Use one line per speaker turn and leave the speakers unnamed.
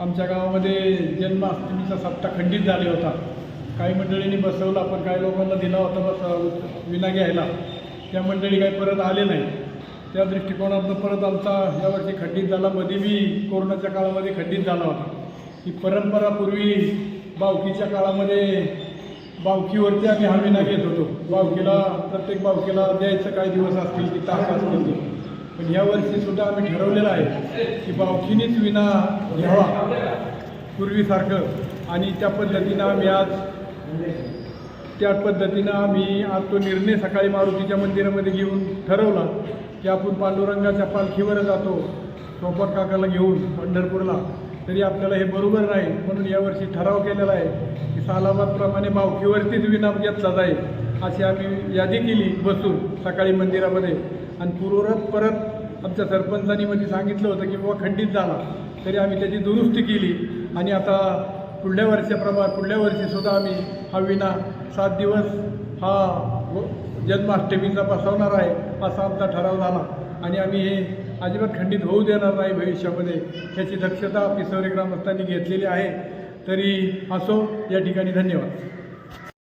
आमच्या गावामध्ये जन्माष्टमीचा सप्ताह खंडित झाले होता. काही मंडळींनी बसवला पण काही लोकांना दिला होता बस विना घ्यायला. त्या मंडळी काही परत आले नाही. त्या दृष्टिकोनातून परत आमचा यावर्षी खंडित झाला. मध्ये बी कोरोनाच्या काळामध्ये खंडित झाला होता. ही परंपरा पूर्वी बावकीच्या काळामध्ये बावकीवरती आम्ही हा विना घेत होतो. बावकीला प्रत्येक बावकीला द्यायचं काही दिवस असतील की तास असतील. पण यावर्षी सुद्धा आम्ही ठरवलेलं आहे की बावकीनीच विना घ्यावा पूर्वीसारखं. आणि त्या पद्धतीनं आम्ही आज त्या पद्धतीनं आम्ही आज तो निर्णय सकाळी मारुतीच्या मंदिरामध्ये घेऊन ठरवला की आपण पांडुरंगाच्या पालखीवर जातो सोपट काकाला घेऊन पंढरपूरला. तरी आपल्याला हे बरोबर नाही म्हणून यावर्षी ठराव केलेला आहे की सालाबादप्रमाणे बावकीवरतीच विनाम घेतला जाईल अशी आम्ही यादी केली बसून सकाळी मंदिरामध्ये. आणि पूर्वरत परत आमच्या सरपंचांनी मध्ये सांगितलं होतं की बाबा खंडित झाला. तरी आम्ही त्याची दुरुस्ती केली. आणि आता पुढल्या वर्षाप्रमाणे पुढल्या वर्षीसुद्धा आम्ही हा विना सात दिवस हा व- जन्माष्टमीचा बसवणार आहे असा आमचा ठराव झाला. आणि आम्ही हे अजिबात खंडित होऊ देणार नाही भविष्यामध्ये. याची दक्षता आपली सौरे ग्रामस्थांनी घेतलेली आहे. तरी असो या ठिकाणी धन्यवाद.